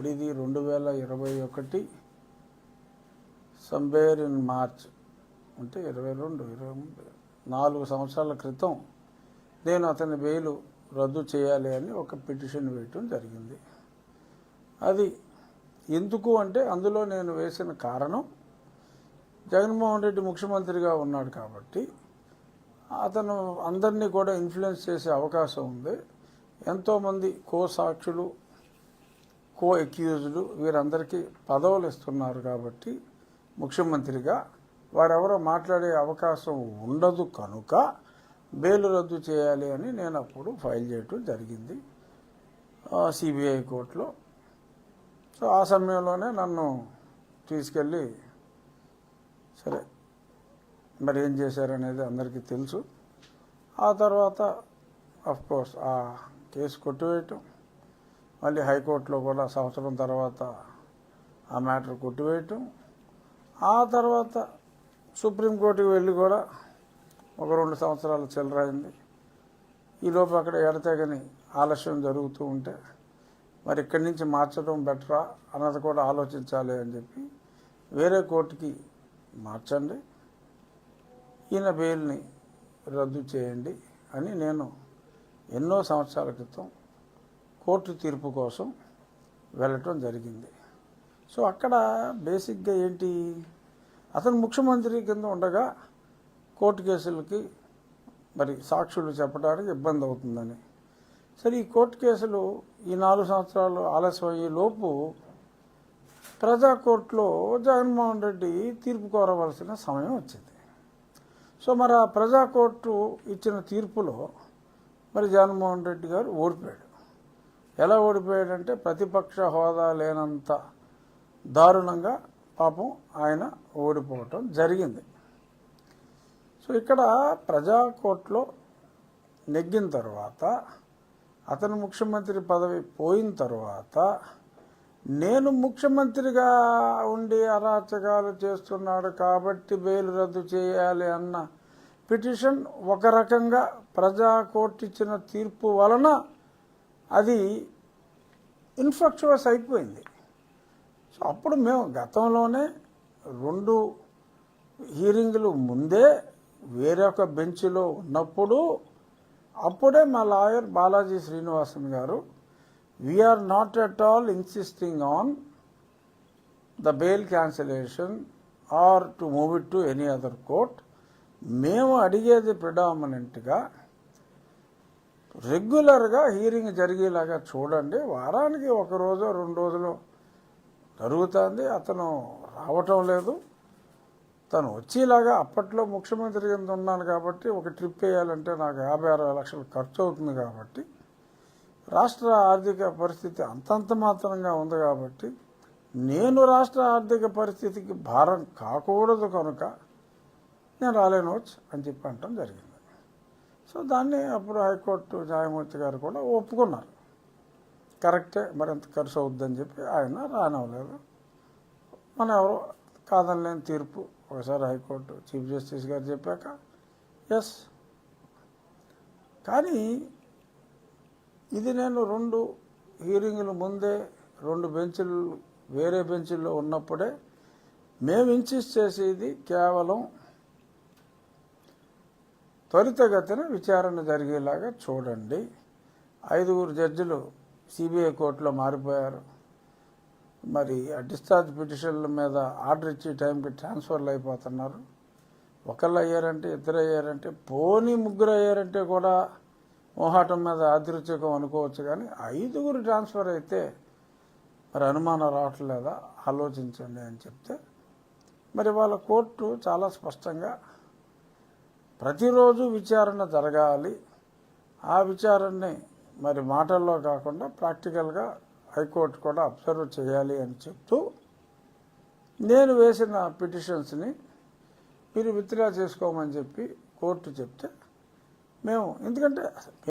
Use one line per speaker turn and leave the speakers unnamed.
ఇప్పుడు ఇది రెండు వేల ఇరవై ఒకటి సంబేర్ ఇన్ మార్చ్ అంటే ఇరవై రెండు ఇరవై నాలుగు సంవత్సరాల క్రితం నేను అతని బెయిల్ రద్దు చేయాలి అని ఒక పిటిషన్ వేయటం జరిగింది. అది ఎందుకు అంటే అందులో నేను వేసిన కారణం జగన్మోహన్ రెడ్డి ముఖ్యమంత్రిగా ఉన్నాడు కాబట్టి అతను అందరినీ కూడా ఇన్ఫ్లుయెన్స్ చేసే అవకాశం ఉంది. ఎంతోమంది కో సాక్షులు కో అక్యూజ్డ్ వీరందరికీ పదవులు ఇస్తున్నారు కాబట్టి ముఖ్యమంత్రిగా వారెవరో మాట్లాడే అవకాశం ఉండదు కనుక బెయిల్ రద్దు చేయాలి అని నేను అప్పుడు ఫైల్ చేయటం జరిగింది సిబిఐ కోర్టులో. సో ఆ సమయంలోనే నన్ను తీసుకెళ్ళి సరే మరి ఏం చేశారనేది అందరికీ తెలుసు. ఆ తర్వాత అఫ్కోర్స్ ఆ కేసు కొట్టివేయటం. మళ్ళీ హైకోర్టులో కూడా సంవత్సరం తర్వాత ఆ మ్యాటర్ కొట్టివేయటం. ఆ తర్వాత సుప్రీంకోర్టుకి వెళ్ళి కూడా ఒక రెండు సంవత్సరాలు చిల్లరైంది ఈలోపు అక్కడ ఎడతెగని ఆలస్యం జరుగుతూ ఉంటే మరి ఇక్కడి నుంచి మార్చడం బెటరా అన్నది కూడా ఆలోచించాలి అని చెప్పి వేరే కోర్టుకి మార్చండి. ఈయన బెయిల్ని రద్దు చేయండి అని నేను ఎన్నో సంవత్సరాల క్రితం కోర్టు తీర్పు కోసం వెళ్ళటం జరిగింది. సో అక్కడ బేసిక్గా ఏంటి? అతను ముఖ్యమంత్రి కింద ఉండగా కోర్టు కేసులకి మరి సాక్షులు చెప్పడానికి ఇబ్బంది అవుతుందని. సరే ఈ కోర్టు కేసులు ఈ నాలుగు సంవత్సరాలు ఆలస్యం అయ్యే లోపు ప్రజా కోర్టులో జగన్మోహన్ రెడ్డి తీర్పు కోరవలసిన సమయం వచ్చింది. సో మరి ఆ ప్రజా కోర్టు ఇచ్చిన తీర్పులో మరి జగన్మోహన్ రెడ్డి గారు ఓడిపోయాడు. ఎలా ఓడిపోయాడంటే ప్రతిపక్ష హోదా లేనంత దారుణంగా పాపం ఆయన ఓడిపోవటం జరిగింది. సో ఇక్కడ ప్రజా నెగ్గిన తర్వాత అతను ముఖ్యమంత్రి పదవి పోయిన తర్వాత నేను ముఖ్యమంత్రిగా ఉండి అరాచకాలు చేస్తున్నాడు కాబట్టి బెయిల్ రద్దు చేయాలి అన్న పిటిషన్ ఒక రకంగా ప్రజా కోర్టు ఇచ్చిన తీర్పు వలన అది ఇన్ఫ్రక్చువస్ అయిపోయింది. సో అప్పుడు మేము గతంలోనే రెండు హీరింగ్లు ముందే వేరొక బెంచ్లో ఉన్నప్పుడు అప్పుడే మా lawyer Balaji Srinivasan garu we're not at all insisting on the bail cancellation or to move it to any other court మేము అడిగేది ప్రిడామినెంట్గా రెగ్యులర్గా హీరింగ్ జరిగేలాగా చూడండి. వారానికి ఒక రోజు రెండు రోజులు జరుగుతుంది. అతను రావటం లేదు. తను వచ్చేలాగా అప్పట్లో ముఖ్యమంత్రి కింద ఉన్నాను కాబట్టి ఒక ట్రిప్ వేయాలంటే నాకు యాభై అరవై లక్షలు ఖర్చు అవుతుంది కాబట్టి రాష్ట్ర ఆర్థిక పరిస్థితి అంతంత మాత్రంగా ఉంది కాబట్టి నేను రాష్ట్ర ఆర్థిక పరిస్థితికి భారం కాకూడదు కనుక నేను రాలేనవచ్చు అని చెప్పి అంటాం జరిగింది. సో దాన్ని అప్పుడు హైకోర్టు న్యాయమూర్తి గారు కూడా ఒప్పుకున్నారు. కరెక్టే మరింత ఖర్చు అవుద్దని చెప్పి ఆయన రానివ్వలేదు. మన ఎవరు కాదనలేని తీర్పు ఒకసారి హైకోర్టు చీఫ్ జస్టిస్ గారు చెప్పాక ఎస్. కానీ ఇది నేను రెండు హీరింగ్ల ముందే రెండు బెంచ్లు వేరే బెంచ్ల్లో ఉన్నప్పుడే మేము ఇన్సిస్ట్ చేసేది కేవలం త్వరితగతిన విచారణ జరిగేలాగా చూడండి. ఐదుగురు జడ్జిలు సిబిఐ కోర్టులో మారిపోయారు. మరి ఆ డిశ్చార్జ్ పిటిషన్ల మీద ఆర్డర్ ఇచ్చే టైంకి ట్రాన్స్ఫర్లు అయిపోతున్నారు. ఒకళ్ళు అయ్యారంటే ఇద్దరు అయ్యారంటే పోనీ ముగ్గురు అయ్యారంటే కూడా మోహాటం మీద ఆదృత్యకం అనుకోవచ్చు కానీ ఐదుగురు ట్రాన్స్ఫర్ అయితే మరి అనుమానం రావట్లేదా? ఆలోచించండి అని చెప్తే మరి వాళ్ళ కోర్టు చాలా స్పష్టంగా ప్రతిరోజు విచారణ జరగాలి. ఆ విచారణని మరి మాటల్లో కాకుండా ప్రాక్టికల్గా హైకోర్టు కూడా అబ్జర్వ్ చేయాలి అని చెప్తూ నేను వేసిన పిటిషన్స్ని మీరు విత్డ్రా చేసుకోమని చెప్పి కోర్టు చెప్తే మేము ఎందుకంటే